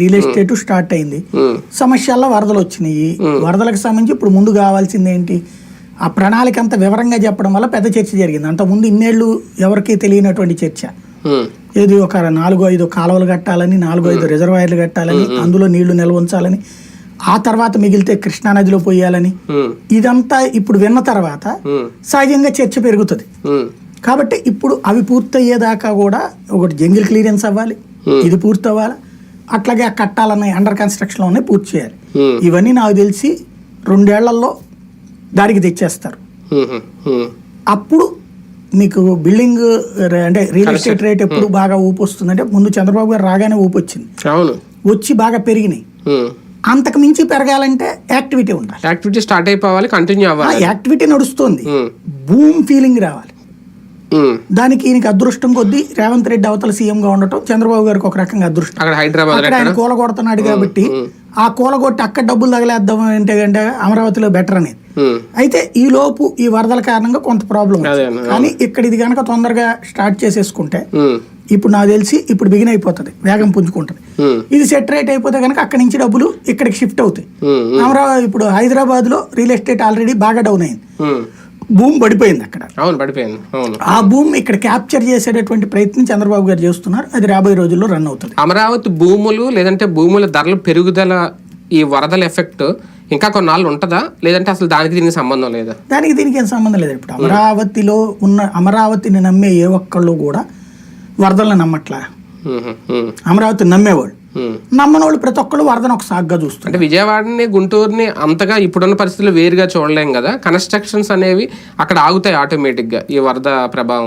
Real estate start అయింది. సమస్యల్లో వరదలు వచ్చినాయి. వరదలకు సంబంధించి ఇప్పుడు ముందు కావాల్సింది ఏంటి ఆ ప్రణాళిక అంతా వివరంగా చెప్పడం వల్ల పెద్ద చర్చ జరిగింది. అంతకుముందు ఇన్నేళ్ళు ఎవరికీ తెలియనటువంటి చర్చ. ఏది ఒక నాలుగు ఐదు కాలువలు కట్టాలని నాలుగు ఐదు రిజర్వాయర్లు కట్టాలని అందులో నీళ్ళు నిల్వ ఉంచాలని ఆ తర్వాత మిగిలితే కృష్ణానదిలో పోయాలని. ఇదంతా ఇప్పుడు విన్న తర్వాత సహజంగా చర్చ పెరుగుతుంది. కాబట్టి ఇప్పుడు అవి పూర్తయ్యేదాకా కూడా ఒకటి జంగిల్ క్లియరెన్స్ అవ్వాలి. ఇది పూర్తి అవ్వాలి అట్లాగే ఆ కట్టాలన్న అండర్ కన్స్ట్రక్షన్లో ఉన్నాయి పూర్తి చేయాలి. ఇవన్నీ నాకు తెలిసి రెండేళ్ళలో దారికి తెచ్చేస్తారు. అప్పుడు మీకు బిల్డింగ్ అంటే రియల్ ఎస్టేట్ రేట్ ఎప్పుడు బాగా ఊపు వస్తుందంటే ముందు చంద్రబాబు గారు రాగానే ఊపు వచ్చింది. వచ్చి బాగా పెరిగినాయి. అంతకు మించి పెరగాలంటే యాక్టివిటీ ఉండాలి. యాక్టివిటీ స్టార్ట్ అయిపోవాలి కంటిన్యూ అవ్వాలి. యాక్టివిటీ నడుస్తుంది. భూమ్ ఫీలింగ్ రావాలి. దానికి ఈయనకి అదృష్టం కొద్దీ రేవంత్ రెడ్డి అవతల సీఎం గా ఉండటం చంద్రబాబు గారికి ఒక రకంగా అదృష్టం. అక్కడ హైదరాబాద్ ఆయన కూల కొడుతున్నాడు కాబట్టి ఆ కూల కొట్టి అక్కడ డబ్బులు తగలేద్దాం అంటే అంటే అమరావతిలో బెటర్ అనేది. అయితే ఈ లోపు ఈ వరదల కారణంగా కొంత ప్రాబ్లం. కానీ ఇక్కడ ఇది కనుక తొందరగా స్టార్ట్ చేసేసుకుంటే ఇప్పుడు నాకు తెలిసి ఇప్పుడు బిగిన్ అయిపోతుంది వేగం పుంజుకుంటుంది. ఇది సెట్ రేట్ అయిపోతే కనుక అక్కడి నుంచి డబ్బులు ఇక్కడికి షిఫ్ట్ అవుతాయి. అమరావతి ఇప్పుడు హైదరాబాద్లో రియల్ ఎస్టేట్ ఆల్రెడీ బాగా డౌన్ అయింది. భూమి పడిపోయింది అక్కడ. అవును పడిపోయింది. అవును. ఆ భూమి ఇక్కడ క్యాప్చర్ చేసేటటువంటి ప్రయత్నం చంద్రబాబు గారు చేస్తున్నారు. అది రాబోయే రోజుల్లో రన్ అవుతుంది. అమరావతి భూములు లేదంటే భూముల ధరల పెరుగుదల ఈ వరదల ఎఫెక్ట్ ఇంకా కొన్నాళ్ళు ఉంటుందా? లేదంటే అసలు దానికి దీనికి సంబంధం లేదా? దానికి దీనికి ఏం సంబంధం లేదు. ఇప్పుడు అమరావతిలో ఉన్న అమరావతిని నమ్మే ఏ ఒక్కళ్ళు కూడా వరదలను నమ్మట్లా. అమరావతిని నమ్మేవాళ్ళు. నమ్మనోళ్ళు ప్రతి ఒక్కళ్ళు వరదను ఒక సాగ్గా చూస్తారు అంటే విజయవాడని గుంటూరుని అంతగా ఇప్పుడున్న పరిస్థితులు వేరుగా చూడలేం కదా. కన్స్ట్రక్షన్స్ అనేవి అక్కడ ఆగుతాయి ఆటోమేటిక్గా ఈ వరద ప్రభావం.